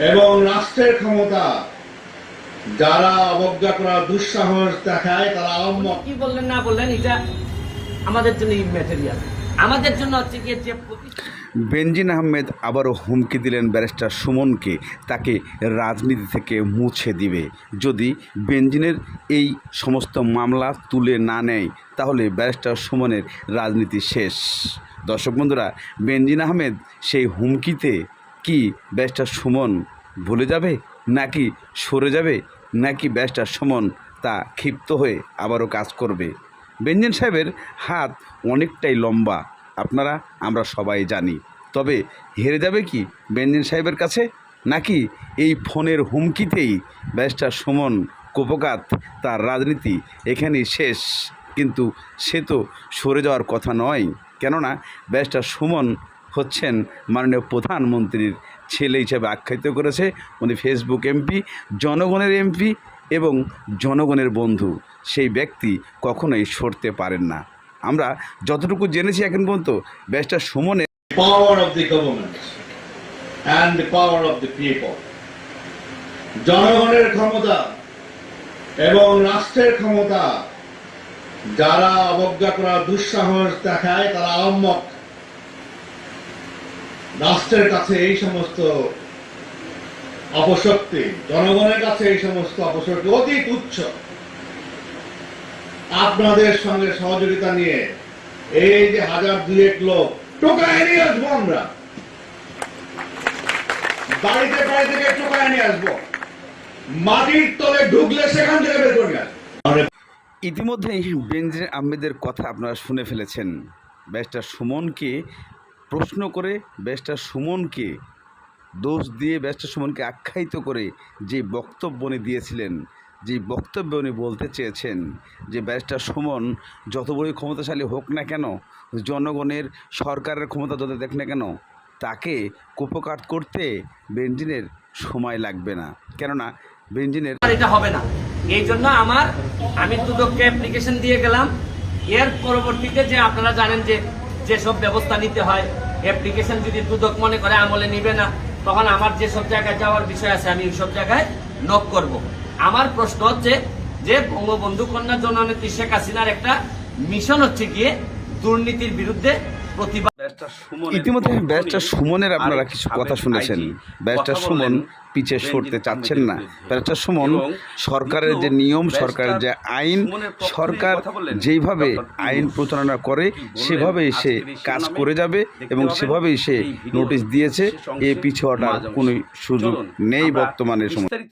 এবং রাষ্ট্রের ক্ষমতা যারা অবজ্ঞা করার দুঃসাহস দেখায় তারা আহম্মক কি বললেন না বললেন এটা আমাদের জন্য ম্যাটেরিয়াল আমাদের জন্য হচ্ছে গিয়ে যে বেনজিন আহমেদ আবারও হুমকি দিলেন ব্যারিস্টার সুমনকে তাকে রাজনীতি থেকে মুছে দিবে। যদি বেনজিনের এই সমস্ত মামলা তুলে না নেয় তাহলে ব্যারিস্টার সুমনের রাজনীতি শেষ। দর্শক বন্ধুরা বেনজিন আহমেদ সেই হুমকিতে কি ব্যাসটা সুমন ভুলে যাবে? নাকি সরে যাবে? নাকি ব্যাসটা সুমন তা ক্ষিপ্ত হয়ে আবারও কাজ করবে? বেঞ্জিন সাহেবের হাত অনেকটাই লম্বা। আপনারা, আমরা সবাই জানি। তবে হেরে যাবে কি বেঞ্জিন সাহেবের কাছে? নাকি এই ফোনের হুমকিতেই ব্যারিস্টার সুমন কোপকাত তার রাজনীতি এখানেই শেষ? কিন্তু সে তো সরে যাওয়ার কথা নয়। কেননা ব্যারিস্টার সুমন হচ্ছেন মাননীয় প্রধানমন্ত্রীর ছেলে হিসেবে আখ্যায়িত করেছে। উনি ফেসবুক এমপি, জনগণের এমপি এবং জনগণের বন্ধু। সেই ব্যক্তি কখনোই সরতে পারেন না। আমরা যতটুকু জেনেছি এখন পর্যন্ত, ব্যারিস্টার সুমনে of the government and the power of the people. জনগণের ক্ষমতা এবং রাষ্ট্রের ক্ষমতা যারা অবজ্ঞা করার দুঃসাহস দেখায়, তারা আহম্মক। রাষ্ট্রের কাছে এই সমস্ত অপশক্তি, জনগণের কাছে এই সমস্ত অপশক্তি অতি তুচ্ছ আপনাদের সঙ্গে সহযোগিতা নিয়ে এই যে হাজার দুয়েক লোক, টোকায় নিয়ে আসব আমরা। বাড়িতে বাড়ি থেকে টোকায় নিয়ে আসব। মাটির তলে ঢুকলে সেখান থেকে বের করে। ইতিমধ্যেই বেনজির আহমেদের কথা আপনারা শুনে ফেলেছেন। ব্যারিস্টার সুমনকে প্রশ্ন করে ব্যারিস্টার সুমনকে দোষ দিয়ে ব্যারিস্টার সুমনকে আখ্যায়িত করে যে বক্তব্য উনি দিয়েছিলেন, যে বক্তব্য উনি বলতে চেয়েছেন যে ব্যারিস্টার সুমন যত বড়ই ক্ষমতাশালী হোক না কেন, জনগণের সরকারের ক্ষমতা যত দেখ না কেন, তাকে কুপকাট করতে বেঞ্জিনের সময় লাগবে না। কেননা বেঞ্জিনের এটা হবে না। এই জন্য আমার, আমি দুদককে অ্যাপ্লিকেশন দিয়ে গেলাম। এর পরবর্তীতে যে আপনারা জানেন যে যেসব ব্যবস্থা নিতে হয় অ্যাপ্লিকেশন যদি দুদক মনে করে আমলে নিবে না, তখন আমার যেসব জায়গায় যাওয়ার বিষয় আছে, আমি সব জায়গায় নক করব। আমার প্রশ্ন হচ্ছে যে বঙ্গবন্ধু কন্যা জননেত্রী শেখ হাসিনার একটা মিশন হচ্ছে গিয়ে দুর্নীতির বিরুদ্ধে প্রতিবাদ ইতিমধ্যে ব্যারিস্টার সুমনের আপনারা কিছু কথা শুনেছেন। ব্যারিস্টার সুমন পিছে সরতে চাচ্ছেন না। ব্যারিস্টার সুমন সরকারের যে নিয়ম সরকারের যে আইন সরকার যেইভাবে আইন প্রচারণা করে সেভাবেই সে কাজ করে যাবে এবং সেভাবেই সে নোটিশ দিয়েছে এ পিছু হটার কোনো সুযোগ নেই বর্তমানে সময়।